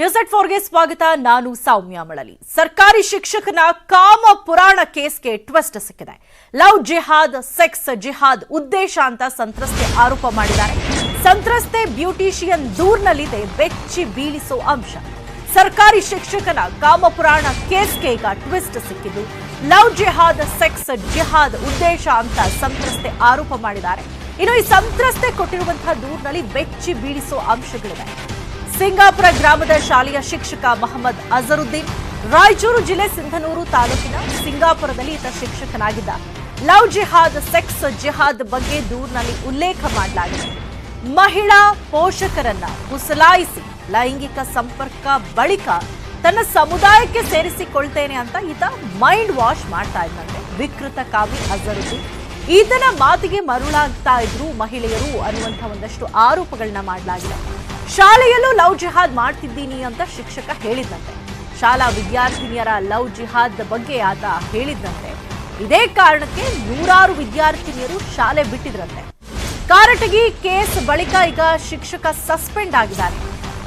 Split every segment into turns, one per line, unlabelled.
News at ಫೋರ್ಗೆ ಸ್ವಾಗತ. ನಾನು ಸೌಮ್ಯ ಮಳಲಿ. ಸರ್ಕಾರಿ ಶಿಕ್ಷಕನ ಕಾಮ ಪುರಾಣ ಕೇಸ್ಗೆ ಟ್ವಿಸ್ಟ್ ಸಿಕ್ಕಿದೆ. ಲವ್ ಜಿಹಾದ್, ಸೆಕ್ಸ್ ಜಿಹಾದ್, ಉದ್ದೇಶ ಅಂತ ಸಂತ್ರಸ್ತೆ ಆರೋಪ ಮಾಡಿದ್ದಾರೆ. ಸಂತ್ರಸ್ತೆ ಬ್ಯೂಟಿಷಿಯನ್ ದೂರ್ನಲ್ಲಿದೆ, ಬೆಚ್ಚಿ ಬೀಳಿಸೋ ಅಂಶ. ಸರ್ಕಾರಿ ಶಿಕ್ಷಕನ ಕಾಮಪುರಾಣ ಕೇಸ್ಗೆ ಈಗ ಟ್ವಿಸ್ಟ್ ಸಿಕ್ಕಿದ್ದು. ಲವ್ ಜಿಹಾದ್, ಸೆಕ್ಸ್ ಜಿಹಾದ್, ಉದ್ದೇಶ ಅಂತ ಸಂತ್ರಸ್ತೆ ಆರೋಪ ಮಾಡಿದ್ದಾರೆ. ಇನ್ನು ಈ ಸಂತ್ರಸ್ತೆ ಕೊಟ್ಟಿರುವಂತಹ ದೂರ್ನಲ್ಲಿ ಬೆಚ್ಚಿ ಬೀಳಿಸೋ ಅಂಶಗಳಿವೆ. ಸಿಂಗಾಪುರ ಗ್ರಾಮದ ಶಾಲೆಯ ಶಿಕ್ಷಕ ಮೊಹಮ್ಮದ್ ಅಜರುದ್ದೀನ್, ರಾಯಚೂರು ಜಿಲ್ಲೆ ಸಿಂಧನೂರು ತಾಲೂಕಿನ ಸಿಂಗಾಪುರದಲ್ಲಿ ಈತ ಶಿಕ್ಷಕನಾಗಿದ್ದ. ಲವ್ ಜಿಹಾದ್, ಸೆಕ್ಸ್ ಜಿಹಾದ್ ಬಗ್ಗೆ ದೂರಿನಲ್ಲಿ ಉಲ್ಲೇಖ ಮಾಡಲಾಗಿದೆ. ಮಹಿಳಾ ಪೋಷಕರನ್ನ ಉಸಲಾಯಿಸಿ ಲೈಂಗಿಕ ಸಂಪರ್ಕ ಬಳಿಕ ತನ್ನ ಸಮುದಾಯಕ್ಕೆ ಸೇರಿಸಿಕೊಳ್ತೇನೆ ಅಂತ ಈತ ಮೈಂಡ್ ವಾಶ್ ಮಾಡ್ತಾ ಇದ್ದಂತೆ ವಿಕೃತ ಕಾವಿ ಅಜರುದ್ದೀನ್. ಈತನ ಮಾತಿಗೆ ಮರುಳಾಗ್ತಾ ಇದ್ರು ಮಹಿಳೆಯರು ಅನ್ನುವಂಥ ಒಂದಷ್ಟು ಆರೋಪಗಳನ್ನ ಮಾಡಲಾಗಿದೆ. ಶಾಲೆಯಲ್ಲೂ ಲವ್ ಜಿಹಾದ್ ಮಾಡ್ತಿದ್ದೀನಿ ಅಂತ ಶಿಕ್ಷಕ ಹೇಳಿದ್ದಂತೆ ಶಾಲಾ ವಿದ್ಯಾರ್ಥಿನಿಯರ ಲವ್ ಜಿಹಾದ್ ಬಗ್ಗೆ ಆತ ಹೇಳಿದ್ದಂತೆ ಇದೇ ಕಾರಣಕ್ಕೆ ನೂರಾರು ವಿದ್ಯಾರ್ಥಿನಿಯರು ಶಾಲೆ ಬಿಟ್ಟಿದ್ರಂತೆ. ಕಾರಟಗಿ ಕೇಸ್ ಬಳಿಕ ಈಗ ಶಿಕ್ಷಕ ಸಸ್ಪೆಂಡ್ ಆಗಿದ್ದಾರೆ.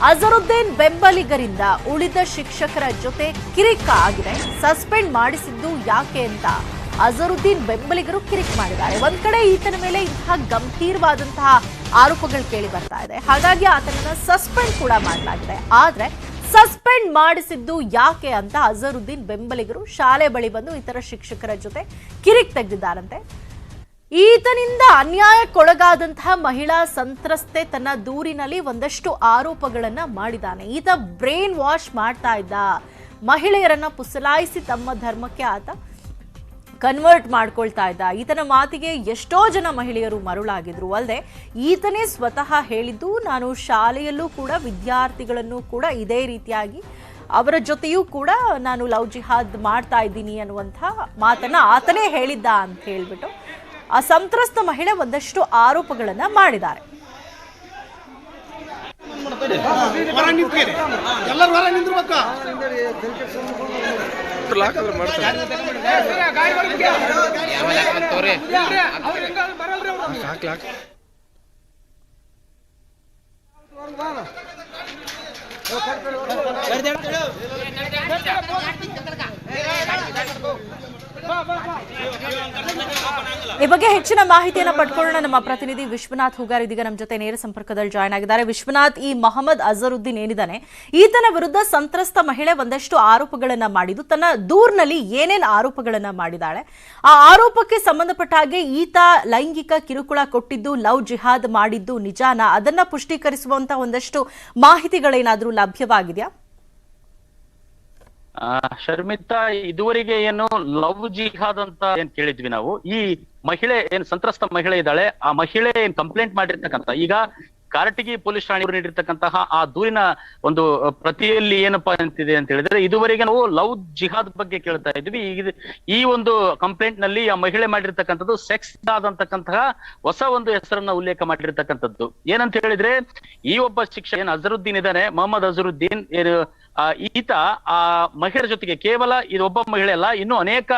ಅಜರುದ್ದೀನ್ ಬೆಂಬಲಿಗರಿಂದ ಉಳಿದ ಶಿಕ್ಷಕರ ಜೊತೆ ಕಿರಿಕ ಆಗಿದೆ. ಸಸ್ಪೆಂಡ್ ಮಾಡಿಸಿದ್ದು ಯಾಕೆ ಅಂತ ಅಜರುದ್ದೀನ್ ಬೆಂಬಲಿಗರು ಕಿರಿಕ್ ಮಾಡಿದ್ದಾರೆ. ಒಂದ್ ಕಡೆ ಈತನ ಮೇಲೆ ಇಂತಹ ಗಂಭೀರವಾದಂತಹ ಆರೋಪಗಳು ಕೇಳಿ ಬರ್ತಾ ಇದೆ. ಹಾಗಾಗಿ ಆತನನ್ನ ಸಸ್ಪೆಂಡ್ ಕೂಡ ಮಾಡಲಾಗಿದೆ. ಆದ್ರೆ ಸಸ್ಪೆಂಡ್ ಮಾಡಿಸಿದ್ದು ಯಾಕೆ ಅಂತ ಅಜರುದ್ದೀನ್ ಬೆಂಬಲಿಗರು ಶಾಲೆ ಬಳಿ ಬಂದು ಇತರ ಶಿಕ್ಷಕರ ಜೊತೆ ಕಿರಿಕ್ ತೆಗೆದಿದ್ದಾರಂತೆ. ಈತನಿಂದ ಅನ್ಯಾಯಕ್ಕೊಳಗಾದಂತಹ ಮಹಿಳಾ ಸಂತ್ರಸ್ತೆ ತನ್ನ ದೂರಿನಲ್ಲಿ ಒಂದಷ್ಟು ಆರೋಪಗಳನ್ನ ಮಾಡಿದ್ದಾನೆ. ಈತ ಬ್ರೈನ್ ವಾಶ್ ಮಾಡ್ತಾ ಇದ್ದ. ಮಹಿಳೆಯರನ್ನ ಪುಸಲಾಯಿಸಿ ತಮ್ಮ ಧರ್ಮಕ್ಕೆ ಆತ ಕನ್ವರ್ಟ್ ಮಾಡ್ಕೊಳ್ತಾ ಇದ್ದ. ಈತನ ಮಾತಿಗೆ ಎಷ್ಟೋ ಜನ ಮಹಿಳೆಯರು ಮರುಳಾಗಿದ್ರು. ಅಲ್ಲದೆ, ಈತನೇ ಸ್ವತಃ ಹೇಳಿದ್ದು, ನಾನು ಶಾಲೆಯಲ್ಲೂ ಕೂಡ ವಿದ್ಯಾರ್ಥಿಗಳನ್ನು ಕೂಡ ಇದೇ ರೀತಿಯಾಗಿ ಅವರ ಜೊತೆಯೂ ಕೂಡ ನಾನು ಲವ್ ಜಿಹಾದ್ ಮಾಡ್ತಾ ಇದ್ದೀನಿ ಅನ್ನುವಂಥ ಮಾತನ್ನ ಆತನೇ ಹೇಳಿದ್ದ ಅಂತ ಹೇಳ್ಬಿಟ್ಟು ಆ ಸಂತ್ರಸ್ತ ಮಹಿಳೆ ಒಂದಷ್ಟು ಆರೋಪಗಳನ್ನ ಮಾಡಿದ್ದಾರೆ.
ಹೊರ ನಿಂತ್ಕೇರಿ ಎಲ್ಲರೂ ಹೊರ ನಿಂದಿರ್ಬೇಕ
ಈ ಬಗ್ಗೆ ಹೆಚ್ಚಿನ ಮಾಹಿತಿಯನ್ನ ಪಡ್ಕೊಳ್ಳೋಣ. ನಮ್ಮ ಪ್ರತಿನಿಧಿ ವಿಶ್ವನಾಥ್ ಹುಗಾರ್ ಇದೀಗ ನಮ್ಮ ಜೊತೆ ನೇರ ಸಂಪರ್ಕದಲ್ಲಿ ಜಾಯ್ನ್ ಆಗಿದ್ದಾರೆ. ವಿಶ್ವನಾಥ್, ಈ ಮೊಹಮ್ಮದ್ ಅಜರುದ್ದೀನ್ ಏನಿದ್ದಾನೆ ಈತನ ವಿರುದ್ಧ ಸಂತ್ರಸ್ತ ಮಹಿಳೆ ಒಂದಷ್ಟು ಆರೋಪಗಳನ್ನ ಮಾಡಿದ್ದು, ತನ್ನ ದೂರ್ನಲ್ಲಿ ಏನೇನು ಆರೋಪಗಳನ್ನ ಮಾಡಿದ್ದಾಳೆ ಆ ಆರೋಪಕ್ಕೆ ಸಂಬಂಧಪಟ್ಟ ಹಾಗೆ ಈತ ಲೈಂಗಿಕ ಕಿರುಕುಳ ಕೊಟ್ಟಿದ್ದು, ಲವ್ ಜಿಹಾದ್ ಮಾಡಿದ್ದು ನಿಜಾನ? ಅದನ್ನ ಪುಷ್ಟೀಕರಿಸುವಂತ ಒಂದಷ್ಟು ಮಾಹಿತಿಗಳೇನಾದರೂ ಲಭ್ಯವಾಗಿದೆಯಾ?
ಆ, ಶರ್ಮಿತಾ ಇದುವರೆಗೆ ಏನು ಲವ್ ಜಿಹಾದ್ ಅಂತ ಏನ್ ಕೇಳಿದ್ವಿ ನಾವು ಈ ಮಹಿಳೆ ಏನ್ ಸಂತ್ರಸ್ತ ಮಹಿಳೆ ಇದ್ದಾಳೆ ಆ ಮಹಿಳೆ ಏನ್ ಕಂಪ್ಲೇಂಟ್ ಮಾಡಿರ್ತಕ್ಕಂತ ಈಗ ಕಾರಟಗಿ ಪೊಲೀಸ್ ಠಾಣೆ ನೀಡಿರ್ತಕ್ಕಂತಹ ಆ ದೂರಿನ ಒಂದು ಪ್ರತಿಯಲ್ಲಿ ಏನಪ್ಪಾ ಅಂತಿದೆ ಅಂತ ಹೇಳಿದ್ರೆ ಇದುವರೆಗೆ ನಾವು ಲವ್ ಜಿಹಾದ್ ಬಗ್ಗೆ ಕೇಳ್ತಾ ಇದ್ವಿ. ಈ ಒಂದು ಕಂಪ್ಲೇಂಟ್ನಲ್ಲಿ ಆ ಮಹಿಳೆ ಮಾಡಿರ್ತಕ್ಕಂಥದ್ದು ಸೆಕ್ಸ್ ಆದಂತಕ್ಕಂತಹ ಹೊಸ ಒಂದು ಹೆಸರನ್ನ ಉಲ್ಲೇಖ ಮಾಡಿರ್ತಕ್ಕಂಥದ್ದು. ಏನಂತ ಹೇಳಿದ್ರೆ ಈ ಒಬ್ಬ ಶಿಕ್ಷಕ ಏನ್ ಅಜರುದ್ದೀನ್ ಇದ್ದಾನೆ ಮೊಹಮ್ಮದ್ ಅಜರುದ್ದೀನ್ ಏನು ಈತ ಆ ಮಹಿಳೆಯರ ಜೊತೆಗೆ ಕೇವಲ ಇದು ಒಬ್ಬ ಮಹಿಳೆ ಅಲ್ಲ, ಇನ್ನು ಅನೇಕ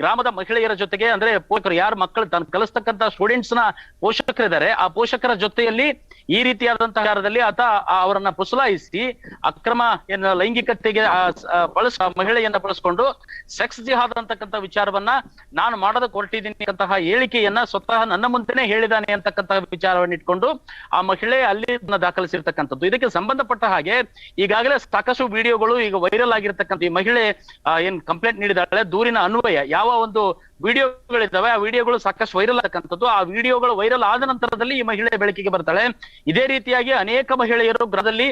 ಗ್ರಾಮದ ಮಹಿಳೆಯರ ಜೊತೆಗೆ, ಅಂದ್ರೆ ಪೋಷಕರು ಯಾರು ಮಕ್ಕಳು ತಾನು ಕಲಿಸ್ತಕ್ಕಂತ ಸ್ಟೂಡೆಂಟ್ಸ್ನ ಪೋಷಕರಿದ್ದಾರೆ. ಆ ಪೋಷಕರ ಜೊತೆಯಲ್ಲಿ ಈ ರೀತಿಯಾದಂತಹ ಕಾರ್ಯದಲ್ಲಿ ಆತ ಅವರನ್ನ ಪುಸಲಾಯಿಸಿ ಅಕ್ರಮ ಏನ ಲೈಂಗಿಕತೆಗೆ ಬಳಸ, ಮಹಿಳೆಯನ್ನ ಬಳಸ್ಕೊಂಡು ಸೆಕ್ಸ್ ಜಿಹಾದ್ ಅಂತಕ್ಕಂಥ ವಿಚಾರವನ್ನ ನಾನು ಮಾಡೋದಕ್ಕೆ ಹೊರಟಿದ್ದೀನಿ ಅಂತಹ ಹೇಳಿಕೆಯನ್ನ ಸ್ವತಃ ನನ್ನ ಮುಂದೆನೆ ಹೇಳಿದಾನೆ ಅಂತಕ್ಕಂತಹ ವಿಚಾರವನ್ನ ಇಟ್ಕೊಂಡು ಆ ಮಹಿಳೆ ಅಲ್ಲಿ ದಾಖಲಿಸಿರ್ತಕ್ಕಂಥದ್ದು. ಇದಕ್ಕೆ ಸಂಬಂಧಪಟ್ಟ ಹಾಗೆ ಈಗಾಗಲೇ ಸಾಕಷ್ಟು ವಿಡಿಯೋಗಳು ಈಗ ವೈರಲ್ ಆಗಿರ್ತಕ್ಕಂಥ ಈ ಮಹಿಳೆ ಏನ್ ಕಂಪ್ಲೇಂಟ್ ನೀಡಿದಾಳೆ ದೂರಿನ ಅನ್ವಯ, ಯಾವ ಒಂದು ವಿಡಿಯೋಗಳಿದ್ದಾವೆ, ಆ ವಿಡಿಯೋಗಳು ಸಾಕಷ್ಟು ವೈರಲ್ ಆಗತಕ್ಕಂಥದ್ದು. ಆ ವಿಡಿಯೋಗಳು ವೈರಲ್ ಆದ ನಂತರದಲ್ಲಿ ಈ ಮಹಿಳೆ ಬೆಳಕಿಗೆ ಬರ್ತಾಳೆ. ಇದೇ ರೀತಿಯಾಗಿ ಅನೇಕ ಮಹಿಳೆಯರು ಗ್ರಹದಲ್ಲಿ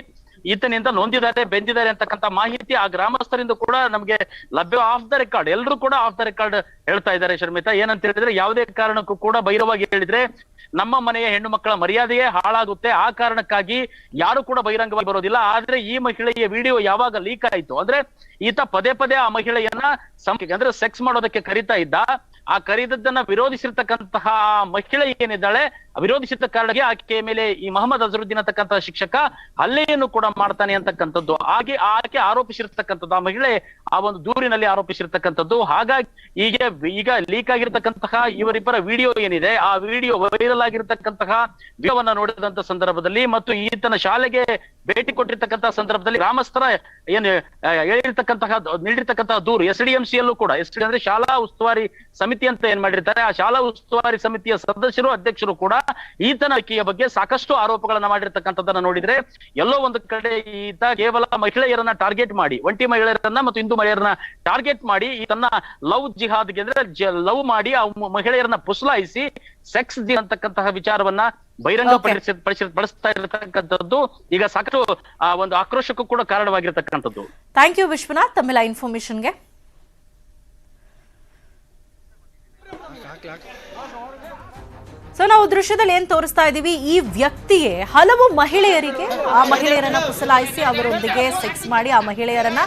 ಈತನಿಂದ ನೊಂದಿದ್ದಾರೆ, ಬೆಂದಿದ್ದಾರೆ ಅಂತಕ್ಕಂತ ಮಾಹಿತಿ ಆ ಗ್ರಾಮಸ್ಥರಿಂದ ಕೂಡ ನಮಗೆ ಲಭ್ಯ ಆಫ್ ದ ರೆಕಾರ್ಡ್ ಎಲ್ಲರೂ ಕೂಡ ಆಫ್ ದ ರೆಕಾರ್ಡ್ ಹೇಳ್ತಾ ಇದ್ದಾರೆ ಶರ್ಮಿತಾ. ಏನಂತ ಹೇಳಿದ್ರೆ ಯಾವುದೇ ಕಾರಣಕ್ಕೂ ಕೂಡ ಬಹಿರವಾಗಿ ಹೇಳಿದ್ರೆ ನಮ್ಮ ಮನೆಯ ಹೆಣ್ಣು ಮಕ್ಕಳ ಮರ್ಯಾದೆಯೇ ಹಾಳಾಗುತ್ತೆ. ಆ ಕಾರಣಕ್ಕಾಗಿ ಯಾರು ಕೂಡ ಬಹಿರಂಗವಾಗಿ ಬರೋದಿಲ್ಲ. ಆದ್ರೆ ಈ ಮಹಿಳೆಯ ವಿಡಿಯೋ ಯಾವಾಗ ಲೀಕ್ ಆಯ್ತು ಅಂದ್ರೆ ಈತ ಪದೇ ಪದೇ ಆ ಮಹಿಳೆಯನ್ನ ಅಂದ್ರೆ ಸೆಕ್ಸ್ ಮಾಡೋದಕ್ಕೆ ಕರಿತಾ ಇದ್ದ. ಆ ಕರೆದದ್ದನ್ನ ವಿರೋಧಿಸಿರ್ತಕ್ಕಂತಹ ಆ ಮಹಿಳೆ ಏನಿದ್ದಾಳೆ ವಿರೋಧಿಸಿದ ಕಾರಣಕ್ಕೆ ಆಕೆಯ ಮೇಲೆ ಈ ಮೊಹಮ್ಮದ್ ಅಜರುದ್ದೀನ್ ಅಂತಕ್ಕಂತಹ ಶಿಕ್ಷಕ ಹಲ್ಲೆಯನ್ನು ಕೂಡ ಮಾಡ್ತಾನೆ ಅಂತಕ್ಕಂಥದ್ದು. ಹಾಗೆ ಆಕೆ ಆರೋಪಿಸಿರ್ತಕ್ಕಂಥದ್ದು. ಆ ಮಹಿಳೆ ಆ ಒಂದು ದೂರಿನಲ್ಲಿ ಆರೋಪಿಸಿರ್ತಕ್ಕಂಥದ್ದು. ಹಾಗಾಗಿ ಈಗ ಈಗ ಲೀಕ್ ಆಗಿರ್ತಕ್ಕಂತಹ ಇವರಿಬ್ಬರ ವಿಡಿಯೋ ಏನಿದೆ, ಆ ವಿಡಿಯೋ ವೈರಲ್ ಆಗಿರ್ತಕ್ಕಂತಹ ವಿಡಿಯೋವನ್ನ ನೋಡಿದಂತ ಸಂದರ್ಭದಲ್ಲಿ ಮತ್ತು ಈತನ ಶಾಲೆಗೆ ಭೇಟಿ ಕೊಟ್ಟಿರ್ತಕ್ಕಂತಹ ಸಂದರ್ಭದಲ್ಲಿ ಗ್ರಾಮಸ್ಥರ ಏನು ಹೇಳಿರ್ತಕ್ಕಂತಹ, ನೀಡಿರ್ತಕ್ಕಂತಹ ದೂರು ಎಸ್ ಡಿ ಎಂ ಸಿ ಯಲ್ಲೂ ಕೂಡ ಎಸ್ ಡಿ ಅಂದ್ರೆ ಶಾಲಾ ಉಸ್ತುವಾರಿ ಸಮಿತಿ ಅಂತ ಏನ್ ಮಾಡಿರ್ತಾರೆ, ಆ ಶಾಲಾ ಉಸ್ತುವಾರಿ ಸಮಿತಿಯ ಸದಸ್ಯರು, ಅಧ್ಯಕ್ಷರು ಕೂಡ ಈತನ ಆಯ್ಕೆಯ ಬಗ್ಗೆ ಸಾಕಷ್ಟು ಆರೋಪಗಳನ್ನ ಮಾಡಿರ್ತಕ್ಕಂಥದ್ದನ್ನ ನೋಡಿದ್ರೆ, ಎಲ್ಲೋ ಒಂದು ಕಡೆ ಈತ ಕೇವಲ ಮಹಿಳೆಯರನ್ನ ಟಾರ್ಗೆಟ್ ಮಾಡಿ, ಒಂಟಿ ಮಹಿಳೆಯರನ್ನ ಮತ್ತು ಹಿಂದೂ ಮಹಿಳೆಯರನ್ನ ಟಾರ್ಗೆಟ್ ಮಾಡಿ, ಈತನ್ನ ಲವ್ ಜಿಹಾದ್ಗೆ ಅಂದ್ರೆ ಲವ್ ಮಾಡಿ, ಆ ಮಹಿಳೆಯರನ್ನ ಪುಸಲಾಯಿಸಿ, ಸೆಕ್ಸ್ ಅಂತಕ್ಕಂತಹ ವಿಚಾರವನ್ನ ಬಹಿರಂಗ. ಪಡಿಸಿ ಪಡಿಸಿ ಬಳಸ್ತಾ ಇರತಕ್ಕಂಥದ್ದು ಈಗ ಸಾಕಷ್ಟು ಆ ಒಂದು ಆಕ್ರೋಶಕ್ಕೂ ಕೂಡ ಕಾರಣವಾಗಿರ್ತಕ್ಕಂಥದ್ದು.
ಥ್ಯಾಂಕ್ ಯು ವಿಶ್ವನಾಥ್ ತಮ್ಮೆಲ್ಲ ಇನ್ಫಾರ್ಮೇಶನ್ಗೆ ಸೊ ನಾವು ದೃಶ್ಯದಲ್ಲಿ ಏನ್ ತೋರಿಸ್ತಾ ಇದ್ದೀವಿ? ಈ ವ್ಯಕ್ತಿಯೇ ಹಲವು ಮಹಿಳೆಯರಿಗೆ ಆ ಮಹಿಳೆಯರನ್ನ ಪುಸಲಾಯಿಸಿ ಅವರೊಂದಿಗೆ ಸೆಕ್ಸ್ ಮಾಡಿ ಆ ಮಹಿಳೆಯರನ್ನ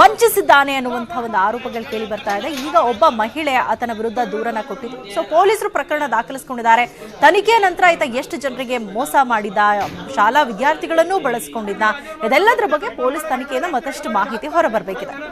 ವಂಚಿಸಿದ್ದಾನೆ ಅನ್ನುವಂತಹ ಒಂದು ಆರೋಪಗಳು ಕೇಳಿ ಬರ್ತಾ ಇದೆ. ಈಗ ಒಬ್ಬ ಮಹಿಳೆ ಆತನ ವಿರುದ್ಧ ದೂರನ ಕೊಟ್ಟಿದ್ರು ಸೊ ಪೊಲೀಸರು ಪ್ರಕರಣ ದಾಖಲಿಸಿಕೊಂಡಿದ್ದಾರೆ. ತನಿಖೆಯ ನಂತರ ಈತ ಎಷ್ಟು ಜನರಿಗೆ ಮೋಸ ಮಾಡಿದ, ಶಾಲಾ ವಿದ್ಯಾರ್ಥಿಗಳನ್ನೂ ಬಳಸಿಕೊಂಡಿದ್ದ, ಇದೆಲ್ಲದರ ಬಗ್ಗೆ ಪೊಲೀಸ್ ತನಿಖೆಯಿಂದ ಮತ್ತಷ್ಟು ಮಾಹಿತಿ ಹೊರಬರಬೇಕಿದೆ.